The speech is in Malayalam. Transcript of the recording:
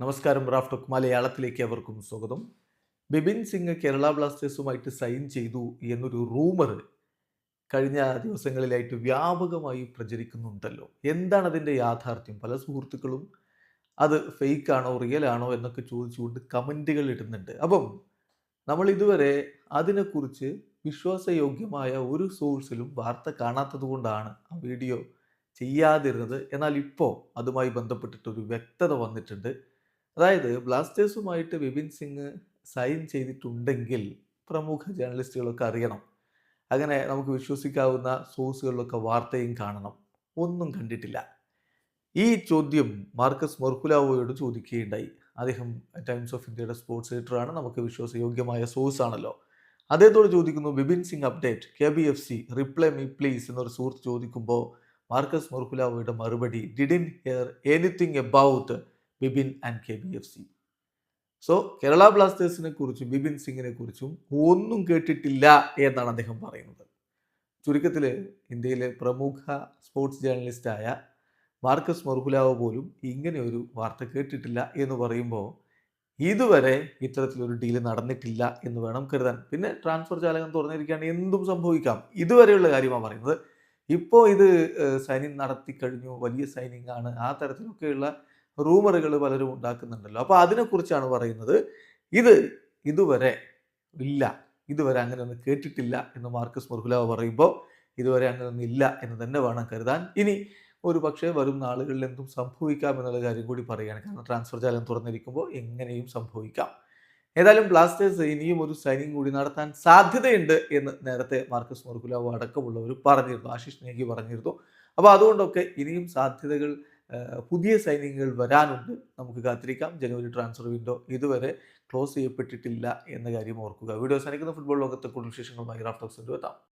നമസ്കാരം റാഫ്റ്റോക് മലയാളത്തിലേക്ക് അവർക്കും സ്വാഗതം. ബിപിൻ സിംഗ് കേരള ബ്ലാസ്റ്റേഴ്സുമായിട്ട് സൈൻ ചെയ്തു എന്നൊരു റൂമർ കഴിഞ്ഞ ദിവസങ്ങളിലായിട്ട് വ്യാപകമായി പ്രചരിക്കുന്നുണ്ടല്ലോ. എന്താണ് അതിന്റെ യാഥാർത്ഥ്യം? പല സുഹൃത്തുക്കളും അത് ഫേക്ക് ആണോ റിയൽ ആണോ എന്നൊക്കെ ചോദിച്ചുകൊണ്ട് കമന്റുകൾ ഇടുന്നുണ്ട്. അപ്പം നമ്മൾ ഇതുവരെ അതിനെക്കുറിച്ച് വിശ്വാസയോഗ്യമായ ഒരു സോഴ്സിലും വാർത്ത കാണാത്തത് കൊണ്ടാണ് ആ വീഡിയോ ചെയ്യാതിരുന്നത്. എന്നാൽ ഇപ്പോൾ അതുമായി ബന്ധപ്പെട്ടിട്ടൊരു വ്യക്തത വന്നിട്ടുണ്ട്. അതായത് ബ്ലാസ്റ്റേഴ്സുമായിട്ട് വിപിൻ സിംഗ് സൈൻ ചെയ്തിട്ടുണ്ടെങ്കിൽ പ്രമുഖ ജേർണലിസ്റ്റുകളൊക്കെ അറിയണം. അങ്ങനെ നമുക്ക് വിശ്വസിക്കാവുന്ന സോഴ്സുകളിലൊക്കെ വാർത്തയും കാണണം. ഒന്നും കണ്ടിട്ടില്ല. ഈ ചോദ്യം മാർക്കസ് മൊർക്കുലാവോയോട് ചോദിക്കുകയുണ്ടായി. അദ്ദേഹം ടൈംസ് ഓഫ് ഇന്ത്യയുടെ സ്പോർട്സ് എഡിറ്ററാണ്. നമുക്ക് വിശ്വാസയോഗ്യമായ സോഴ്സ് ആണല്ലോ അദ്ദേഹത്തോട് ചോദിക്കുന്നു Bipin Singh update K B F C reply me please എന്നൊരു സുഹൃത്ത് ചോദിക്കുമ്പോൾ മാർക്കസ് മൊർക്കുലാവോയുടെ മറുപടി didn't hear anything about Bibin and K B F C. So Kerala ബ്ലാസ്റ്റേഴ്സിനെ കുറിച്ചും ബിബിൻ സിംഗിനെ കുറിച്ചും ഒന്നും കേട്ടിട്ടില്ല എന്നാണ് അദ്ദേഹം പറയുന്നത്. ചുരുക്കത്തിൽ ഇന്ത്യയിലെ പ്രമുഖ സ്പോർട്സ് ജേർണലിസ്റ്റായ മാർക്കസ് മർഹുലാവ് പോലും ഇങ്ങനെ ഒരു വാർത്ത കേട്ടിട്ടില്ല എന്ന് പറയുമ്പോൾ ഇതുവരെ ഇത്തരത്തിലൊരു ഡീൽ നടന്നിട്ടില്ല എന്ന് വേണം കരുതാൻ. പിന്നെ ട്രാൻസ്ഫർ ചാലകം തുറന്നിരിക്കുകയാണ് എന്തും സംഭവിക്കാം. ഇതുവരെയുള്ള കാര്യമാണ് പറയുന്നത്. ഇപ്പോൾ ഇത് സൈനിങ് നടത്തി കഴിഞ്ഞു വലിയ സൈനിങ് ആണ്. ആ തരത്തിലൊക്കെയുള്ള റൂമറുകൾ പലരും ഉണ്ടാക്കുന്നുണ്ടല്ലോ. അപ്പോൾ അതിനെക്കുറിച്ചാണ് പറയുന്നത് ഇത് ഇതുവരെ ഇല്ല ഇതുവരെ അങ്ങനെ ഒന്നും കേട്ടിട്ടില്ല എന്ന് മാർക്കസ് മുർഹുലാവ് പറയുമ്പോൾ ഇതുവരെ അങ്ങനെ ഒന്നും ഇല്ല എന്ന് തന്നെ വേണം കരുതാൻ. ഇനി ഒരു പക്ഷേ വരും നാളുകളിൽ എന്തും സംഭവിക്കാം എന്നുള്ള കാര്യം കൂടി പറയുകയാണ്. കാരണം ട്രാൻസ്ഫർ ജാലം തുറന്നിരിക്കുമ്പോൾ എങ്ങനെയും സംഭവിക്കാം. ഏതായാലും ബ്ലാസ്റ്റേഴ്സ് ഇനിയും ഒരു സൈനിങ് കൂടി നടത്താൻ സാധ്യതയുണ്ട് എന്ന് നേരത്തെ മാർക്കസ് മുർഗുലാവ് അടക്കമുള്ളവർ പറഞ്ഞിരുന്നു ആശിഷ് നേഗി പറഞ്ഞിരുന്നു. അപ്പോൾ അതുകൊണ്ടൊക്കെ ഇനിയും സാധ്യതകൾ പുതിയ സൈനിങ്ങുകൾ വരാനുണ്ട്. നമുക്ക് കാത്തിരിക്കാം. ജനുവരി ട്രാൻസ്ഫർ വിൻഡോ ഇതുവരെ ക്ലോസ് ചെയ്യപ്പെട്ടിട്ടില്ല എന്ന കാര്യം ഓർക്കുക. വീഡിയോ സനിക്കുന്ന ഫുട്ബോൾ ലോകത്തെ കൂടുതൽ വിശേഷങ്ങളുമായി റാഫ്റ്റോക്സിന്റെ എത്താം.